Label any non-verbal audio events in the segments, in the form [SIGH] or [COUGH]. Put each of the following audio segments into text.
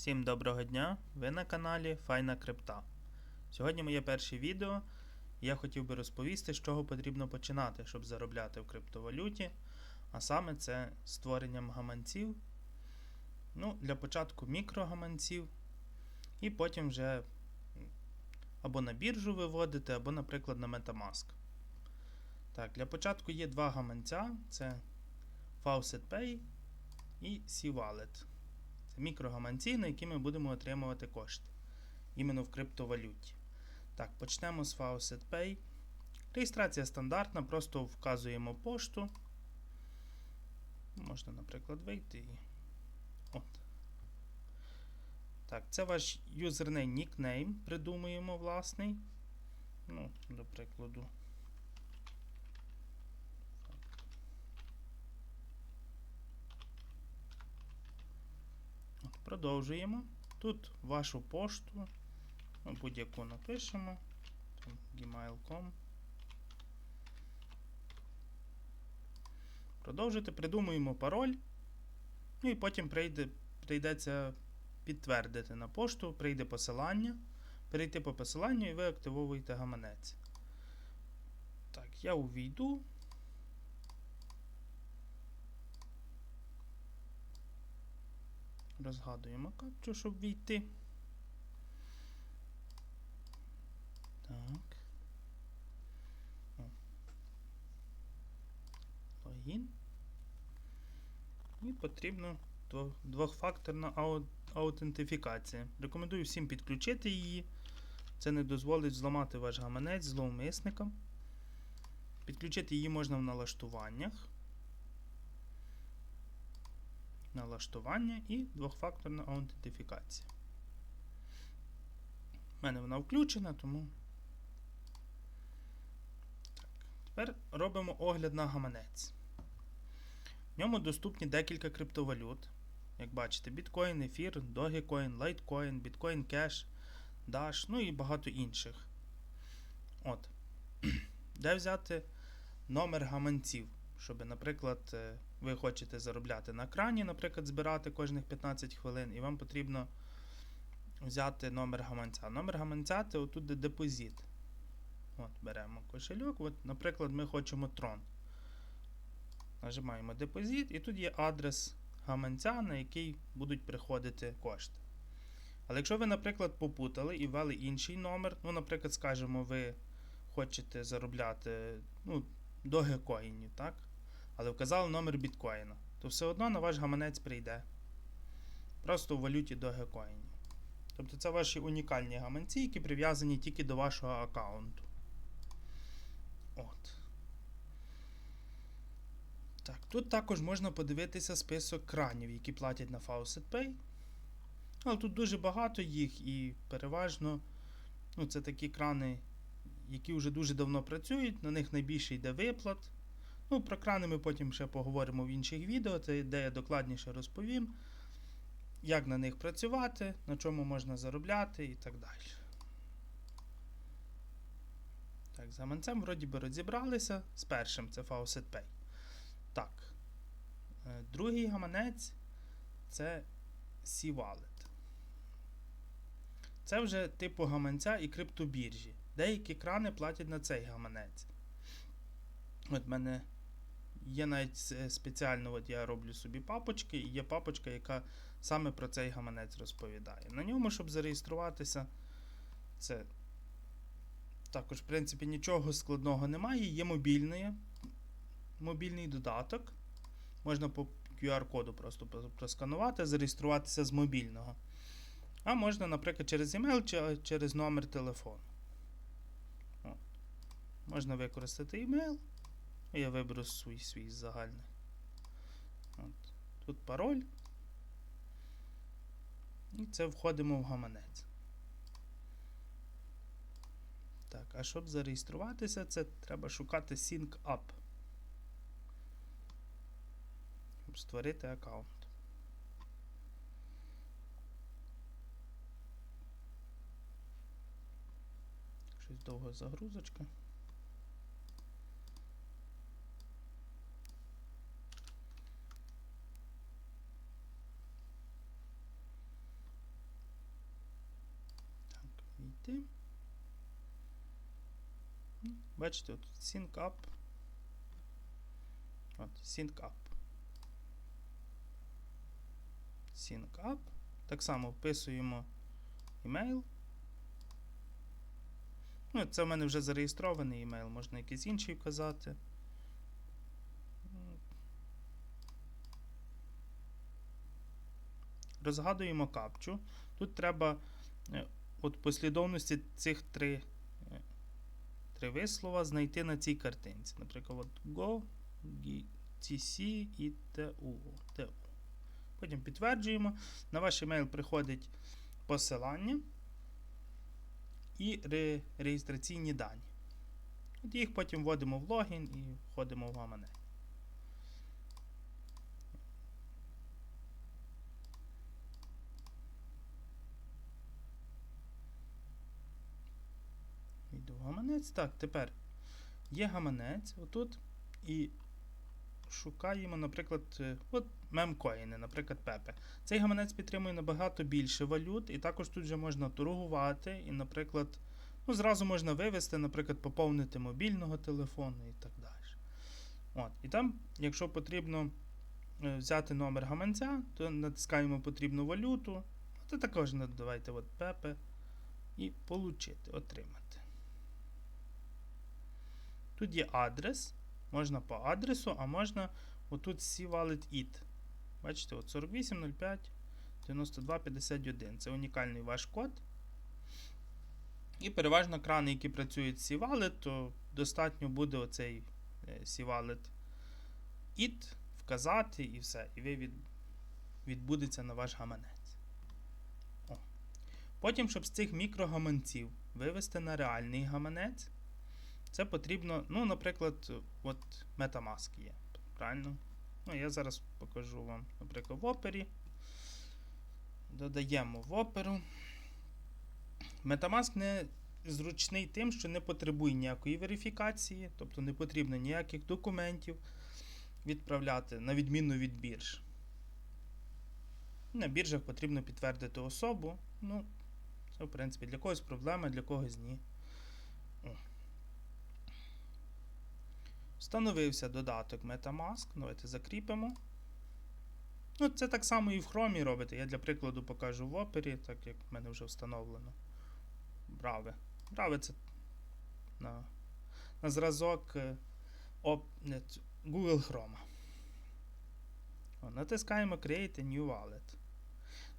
Всім доброго дня! Ви на каналі Файна Крипта. Сьогодні моє перше відео. Я хотів би розповісти, з чого потрібно починати, щоб заробляти в криптовалюті. А саме це створенням гаманців. Ну, для початку мікрогаманців. І потім вже або на біржу виводити, або, наприклад, на Metamask. Так, для початку є два гаманця: це Faucet Pay і C-Wallet. Це мікрогаманці, на які ми будемо отримувати кошти. Іменно в криптовалюті. Так, почнемо з Faucet Pay. Реєстрація стандартна, просто вказуємо пошту. Можна, наприклад, вийти і. От. Так, це ваш юзернейм, нікнейм. Придумуємо власний. Ну, до прикладу. Продовжуємо. Тут вашу пошту. Будь-яку напишемо. Gmail.com. Продовжити, придумуємо пароль. Ну і потім прийде, прийдеться підтвердити на пошту, прийде посилання. Перейти по посиланню і ви активовуєте гаманець. Так, я увійду. Розгадуємо капчу, щоб війти. Так. О. Логін. І потрібно двохфакторна аутентифікація. Рекомендую всім підключити її. Це не дозволить зламати ваш гаманець зловмисникам. Підключити її можна в налаштуваннях. Налаштування і двохфакторна аутентифікація. У мене вона включена, тому. Так. Тепер робимо огляд на гаманець. В ньому доступні декілька криптовалют. Як бачите, біткоін, ефір, Dogecoin, Litecoin, Bitcoin Cash, Dash, ну і багато інших. От. [CLEARS THROAT] Де взяти номер гаманців, щоб, наприклад, е, ви хочете заробляти на крані, наприклад, збирати кожних 15 хвилин, і вам потрібно взяти номер гаманця. Номер гаманця це отут де депозит. От, беремо кошельок. От, наприклад, ми хочемо трон. Нажимаємо депозит, і тут є адрес гаманця, на який будуть приходити кошти. Але якщо ви, наприклад, попутали і ввели інший номер, ну, наприклад, скажімо, ви хочете заробляти ну, до гекоїнів, так? Але вказали номер біткоїна, то все одно на ваш гаманець прийде. Просто у валюті гекоїнів. Тобто це ваші унікальні гаманці, які прив'язані тільки до вашого аккаунту. От. Так, тут також можна подивитися список кранів, які платять на Faucet Pay. Але тут дуже багато їх і переважно ну, це такі крани, які вже дуже давно працюють, на них найбільше йде виплат. Ну, про крани ми потім ще поговоримо в інших відео, це де я докладніше розповім, як на них працювати, на чому можна заробляти і так далі. Так, з гаманцем вроді би розібралися. З першим це Faucet Pay. Так. Е, Другий гаманець це C-Wallet. Це вже типу гаманця і криптобіржі. Деякі крани платять на цей гаманець. От мене є навіть с- спеціально, от я роблю собі папочки, і є папочка, яка саме про цей гаманець розповідає. На ньому, щоб зареєструватися, це також, в принципі, нічого складного немає. Є мобільний, мобільний додаток. Можна по QR-коду просто просканувати, зареєструватися з мобільного. А можна, наприклад, через email чи через номер телефону. От. Можна використати email. Я виберу свій свій загальний. От. Тут пароль. І це входимо в гаманець. Так, а щоб зареєструватися, це треба шукати Sync Up. Щоб створити аккаунт. Щось довга загрузочка. ввести. Бачите, от sync up. От, sync up. Так само вписуємо email. Ну, це в мене вже зареєстрований емейл, можна якийсь інший вказати. Розгадуємо капчу. Тут треба е, от послідовності цих три, три вислова знайти на цій картинці. Наприклад, Go, TC і. TU. Потім підтверджуємо. На ваш емейл приходить посилання і ре реєстраційні дані. От їх потім вводимо в логін і входимо в гаманець. Йду в гаманець. Так, тепер є гаманець отут. І шукаємо, наприклад, е, от мемкоїни, наприклад, Пепе. Цей гаманець підтримує набагато більше валют, і також тут вже можна торгувати, і, наприклад, ну, зразу можна вивести, наприклад, поповнити мобільного телефону і так далі. От. І там, якщо потрібно е, взяти номер гаманця, то натискаємо потрібну валюту, то також давайте от Пепе і получити, отримати. Тут є адрес. Можна по адресу, а можна отут C-Wallet IT. Бачите, от 4805 9251. Це унікальний ваш код. І переважно крани, які працюють з C-Wallet, то достатньо буде оцей C-Wallet IT вказати і все. І ви від, відбудеться на ваш гаманець. О. Потім, щоб з цих мікрогаманців вивести на реальний гаманець. Це потрібно, ну, наприклад, от Metamask є. Правильно? Ну, я зараз покажу вам, наприклад, в опері. Додаємо в оперу. Metamask не зручний тим, що не потребує ніякої верифікації, тобто не потрібно ніяких документів відправляти, на відміну від бірж. На біржах потрібно підтвердити особу. Ну, це, в принципі, для когось проблема, для когось ні. Встановився додаток Metamask. Давайте закріпимо. Ну, Це так само і в Chrome робите. Я для прикладу покажу в опері, так як в мене вже встановлено. Брави. Брави це на на зразок не, Google Chrome. О, натискаємо Create a New Wallet.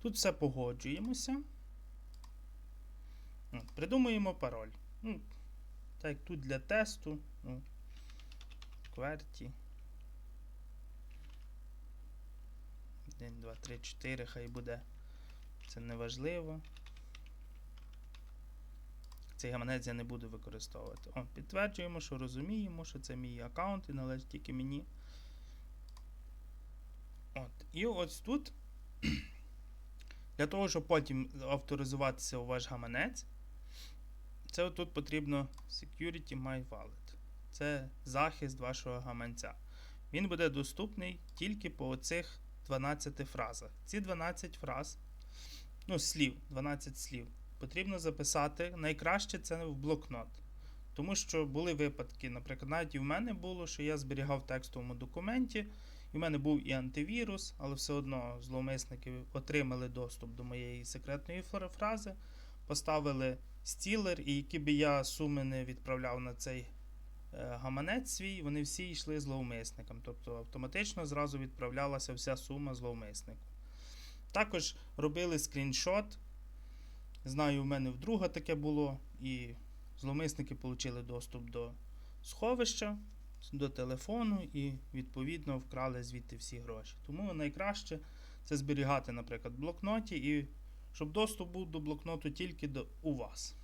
Тут все погоджуємося. Придумуємо пароль. Ну, Так як тут для тесту. Ну, кверті. 1, 2, 3, 4, хай буде. Це не важливо. Цей гаманець я не буду використовувати. О, підтверджуємо, що розуміємо, що це мій аккаунт і належить тільки мені. От. І ось тут, [CLEARS THROAT] для того, щоб потім авторизуватися у ваш гаманець, це тут потрібно Security My Wallet це захист вашого гаманця. Він буде доступний тільки по оцих 12 фразах. Ці 12 фраз, ну, слів, 12 слів, потрібно записати. Найкраще це в блокнот. Тому що були випадки, наприклад, навіть і в мене було, що я зберігав в текстовому документі, і в мене був і антивірус, але все одно зловмисники отримали доступ до моєї секретної фрази, поставили стілер, і які би я суми не відправляв на цей гаманець свій, вони всі йшли зловмисникам. Тобто автоматично зразу відправлялася вся сума зловмиснику. Також робили скріншот. Знаю, у мене вдруга таке було, і зловмисники отримали доступ до сховища, до телефону і, відповідно, вкрали звідти всі гроші. Тому найкраще це зберігати, наприклад, в блокноті, і щоб доступ був до блокноту тільки до, у вас.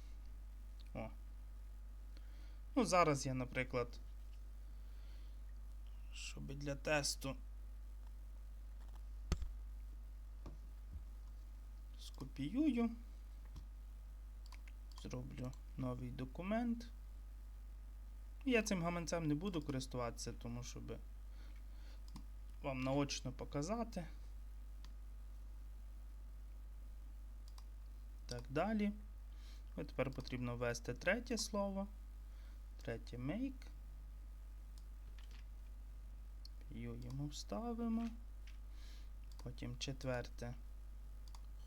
О. Ну, зараз я, наприклад, щоб для тесту скопіюю, зроблю новий документ. Я цим гаманцем не буду користуватися, тому щоб вам наочно показати. Так далі. Тепер потрібно ввести третє слово. Третє make. П'юємо, вставимо. Потім четверте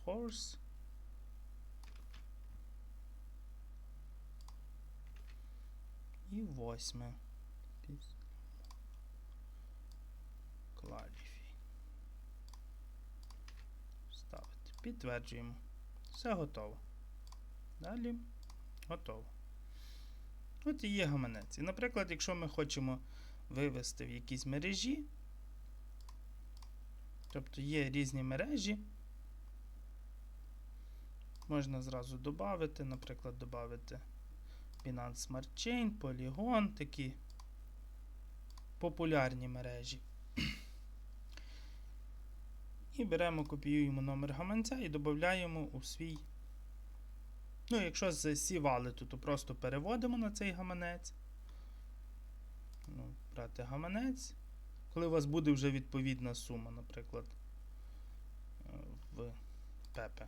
horse. І восьме. Clarify. Ставити. Підтверджуємо. Все готово. Далі готово. От і є гаманець. І, наприклад, якщо ми хочемо вивести в якісь мережі, тобто є різні мережі, можна зразу додати, наприклад, додати Binance Smart Chain, Polygon, такі популярні мережі. І беремо, копіюємо номер гаманця і додаємо у свій. Ну, якщо з C-Wallet, то просто переводимо на цей гаманець. Ну, брати гаманець. Коли у вас буде вже відповідна сума, наприклад, е, в Pepe.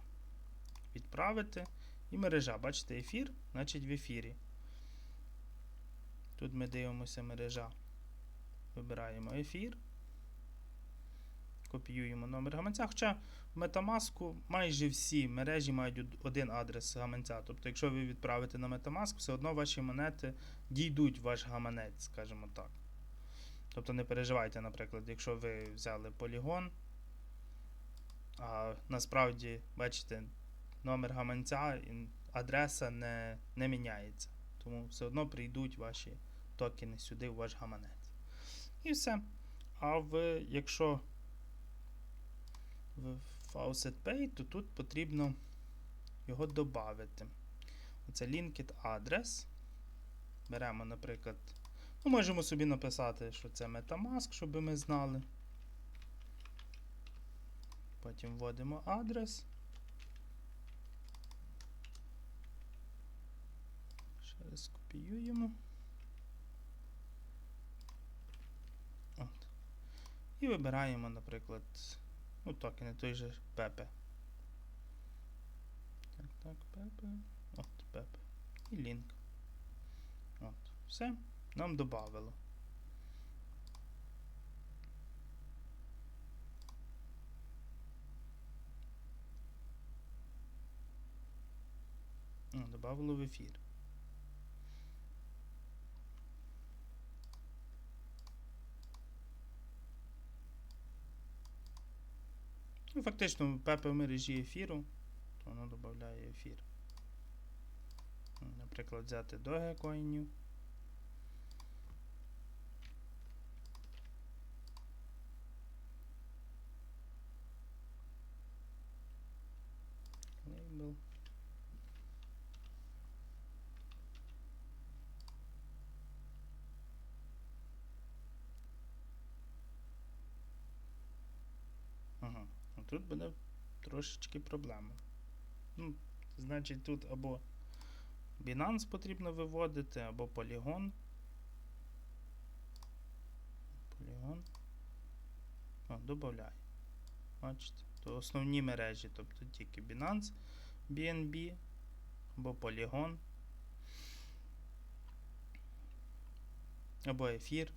Відправити. І мережа. Бачите, ефір, значить в ефірі. Тут ми дивимося мережа. Вибираємо ефір. Копіюємо номер гаманця. Хоча в Metamask майже всі мережі мають один адрес гаманця. Тобто, якщо ви відправите на Metamask, все одно ваші монети дійдуть в ваш гаманець, скажімо так. Тобто не переживайте, наприклад, якщо ви взяли полігон, а насправді, бачите, номер гаманця і адреса не, не міняється. Тому все одно прийдуть ваші токени сюди в ваш гаманець. І все. А в, якщо в Faucet Pay, то тут потрібно його додати. Оце linked address. Беремо, наприклад, ну, можемо собі написати, що це Metamask, щоб ми знали. Потім вводимо адрес. Ще раз копіюємо. От. І вибираємо, наприклад, ну, токени той же Pepe. Так, так, Pepe. От, Pepe. І лінк. От. Все. Нам додавило. О, Добавило в ефір. Ну, фактично, Pepe в мережі ефіру, то воно додає ефір. Наприклад, взяти Dogecoin. Label. Ага. Ну, Тут буде трошечки проблема. Ну, значить, тут або Binance потрібно виводити, або Polygon. Polygon. О, додає. Бачите? То основні мережі, тобто тільки Binance, BNB або Polygon. Або ефір.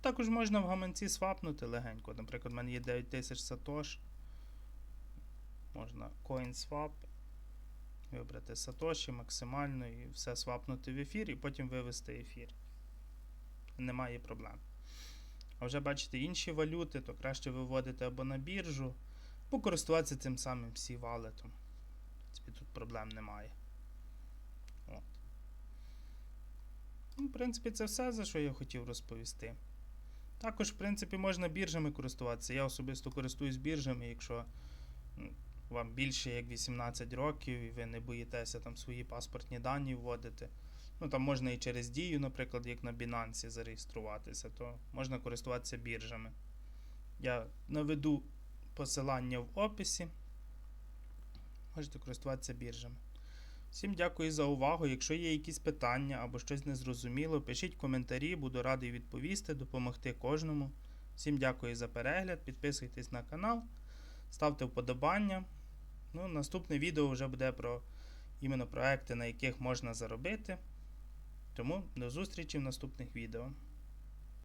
Також можна в гаманці свапнути легенько. Наприклад, в мене є 9000 Satosh. Можна CoinSwap. Вибрати Satoshi максимально і все свапнути в ефір, і потім вивести ефір. Немає проблем. А вже бачите інші валюти, то краще виводити або на біржу, або користуватися цим самим C-валетом. Тут проблем немає. Ну, в принципі, це все, за що я хотів розповісти. Також, в принципі, можна біржами користуватися. Я особисто користуюсь біржами, якщо вам більше як 18 років, і ви не боїтеся там свої паспортні дані вводити. Ну, там можна і через дію, наприклад, як на Binance зареєструватися, то можна користуватися біржами. Я наведу посилання в описі. Можете користуватися біржами. Всім дякую за увагу. Якщо є якісь питання або щось незрозуміло, пишіть коментарі, буду радий відповісти, допомогти кожному. Всім дякую за перегляд, підписуйтесь на канал, ставте вподобання. Ну, наступне відео вже буде про іменно проекти, на яких можна заробити. Тому до зустрічі в наступних відео.